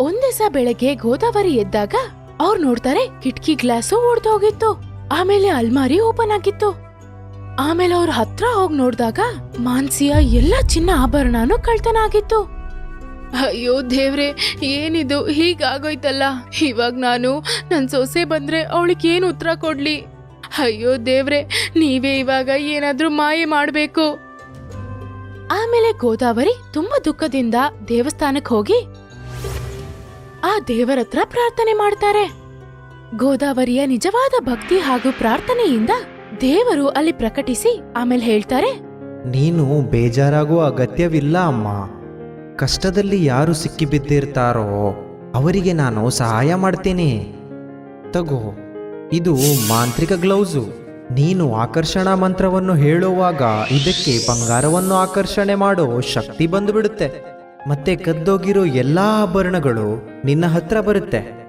ಒಂದ್ ದಿವಸ ಬೆಳಗ್ಗೆ ಗೋದಾವರಿ ಎದ್ದಾಗ ಅವ್ರು ನೋಡ್ತಾರೆ ಕಿಟಕಿ ಗ್ಲಾಸು ಒಡ್ದೋಗಿತ್ತು ಆಮೇಲೆ ಅಲ್ಮಾರಿ ಓಪನ್ ಆಗಿತ್ತು. ಆಮೇಲೆ ಅವ್ರ ಹತ್ರ ಹೋಗಿ ನೋಡ್ದಾಗ ಮಾನ್ಸಿಯ ಎಲ್ಲಾ ಚಿನ್ನ ಆಭರಣನೂ ಕಳ್ತನ ಆಗಿತ್ತು. ಅಯ್ಯೋ ದೇವ್ರೆ, ಏನಿದು? ಹೀಗಾಗೋಯ್ತಲ್ಲ. ಇವಾಗ ನಾನು ನನ್ ಸೊಸೆ ಬಂದ್ರೆ ಅವಳಿಗೆ ಏನು ಉತ್ತರ ಕೊಡ್ಲಿ? ಅಯ್ಯೋ ದೇವ್ರೆ, ನೀವೇ ಇವಾಗ ಏನಾದ್ರೂ ಮಾಯೆ ಮಾಡ್ಬೇಕು. ಆಮೇಲೆ ಗೋದಾವರಿ ತುಂಬಾ ದುಃಖದಿಂದ ದೇವಸ್ಥಾನಕ್ಕೆ ಹೋಗಿ ಆ ದೇವರತ್ರ ಪ್ರಾರ್ಥನೆ ಮಾಡ್ತಾರೆ. ಗೋದಾವರಿಯ ನಿಜವಾದ ಭಕ್ತಿ ಹಾಗೂ ಪ್ರಾರ್ಥನೆಯಿಂದ ದೇವರು ಅಲ್ಲಿ ಪ್ರಕಟಿಸಿ ಆಮೇಲೆ ಹೇಳ್ತಾರೆ, ನೀನು ಬೇಜಾರಾಗುವ ಅಗತ್ಯವಿಲ್ಲ ಅಮ್ಮ. ಕಷ್ಟದಲ್ಲಿ ಯಾರು ಸಿಕ್ಕಿಬಿದ್ದಿರ್ತಾರೋ ಅವರಿಗೆ ನಾನು ಸಹಾಯ ಮಾಡ್ತೇನೆ. ತಗೋ, ಇದು ಮಾಂತ್ರಿಕ ಗ್ಲೌಸು. ನೀನು ಆಕರ್ಷಣಾ ಮಂತ್ರವನ್ನು ಹೇಳುವಾಗ ಇದಕ್ಕೆ ಬಂಗಾರವನ್ನು ಆಕರ್ಷಣೆ ಮಾಡೋ ಶಕ್ತಿ ಬಂದುಬಿಡುತ್ತೆ. ಮತ್ತೆ ಕದ್ದೋಗಿರೋ ಎಲ್ಲಾ ಆಭರಣಗಳು ನಿನ್ನ ಹತ್ರ ಬರುತ್ತೆ.